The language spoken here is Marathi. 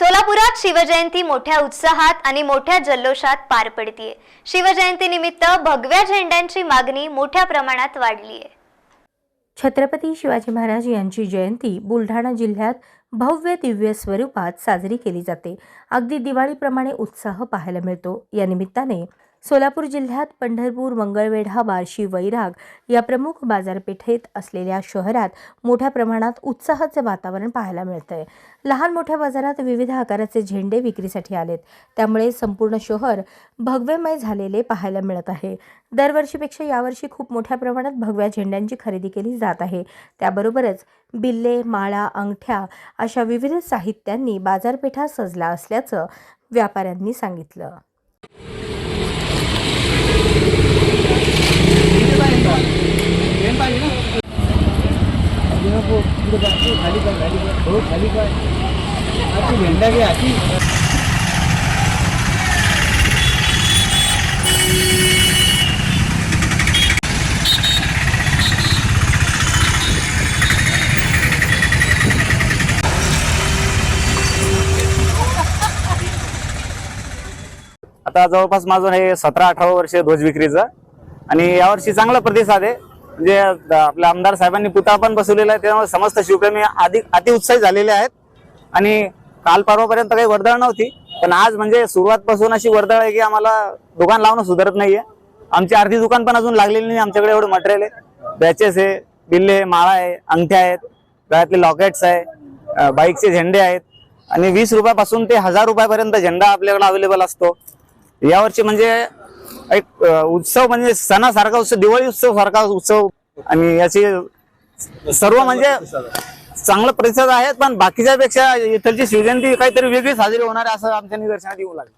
सोलापुरात शिवजयंती मोठ्या उत्साहात आणि मोठ्या जल्लोषात पार पडतीये. शिवजयंतीनिमित्त भगव्या झेंड्यांची मागणी मोठ्या प्रमाणात वाढली आहे छत्रपती शिवाजी महाराज यांची जयंती बुलढाणा जिल्ह्यात भव्य दिव्य स्वरूपात साजरी केली जाते. अगदी दिवाळीप्रमाणे उत्साह पाहायला मिळतो. या निमित्ताने सोलापूर जिल्ह्यात पंढरपूर मंगळवेढा बार्शी वैराग या प्रमुख बाजारपेठेत असलेल्या शहरात मोठ्या प्रमाणात उत्साहाचे वातावरण पाहायला मिळतंय. लहान मोठ्या बाजारात विविध आकाराचे झेंडे विक्रीसाठी आलेत. त्यामुळे संपूर्ण शहर भगवेमय झालेले पाहायला मिळत आहे. दरवर्षीपेक्षा यावर्षी खूप मोठ्या प्रमाणात भगव्या झेंड्यांची खरेदी केली जात आहे. त्याबरोबरच बिल्ले माळा अंगठ्या अशा विविध साहित्यांनी बाजारपेठा सजला असल्याचं व्यापाऱ्यांनी सांगितलं. खाली काय खाली काय हो खाली काय आती झेंडा घे आती आता जवळपास माझं हे सतरा अठरा वर्ष ध्वज विक्रीचं. आणि यावर्षी चांगला प्रतिसाद आहे. म्हणजे आपल्या आमदार साहेबांनी पुतळा पण बसवलेला आहे त्यामुळे समस्त शिवप्रेमी अधिक अतिउत्साही झालेले आहेत. आणि काल परवापर्यंत काही वर्दळ नव्हती पण आज म्हणजे सुरुवातपासून अशी वर्दळ आहे की आम्हाला दुकान लावणं सुधारत नाहीये. आमची अर्धी दुकान पण अजून लागलेली नाही आमच्याकडे एवढं मटेरियल आहे. बॅचेस आहे बिल्ले माळा आहे अंगठ्या आहेत गळ्यातले लॉकेट्स आहे बाईकचे झेंडे आहेत. आणि वीस रुपयापासून ते हजार रुपयापर्यंत झेंडा आपल्याकडे अवेलेबल असतो. यावर्षी म्हणजे एक उत्सव म्हणजे सणासारखा उत्सव दिवाळी उत्सव सारखा उत्सव. आणि याची सर्व म्हणजे चांगला प्रतिसाद आहे पण बाकीच्या पेक्षा इथलची शिवजयंती काहीतरी वेगळी साजरी होणार आहे असं आमच्या निदर्शनात येऊ लागलं.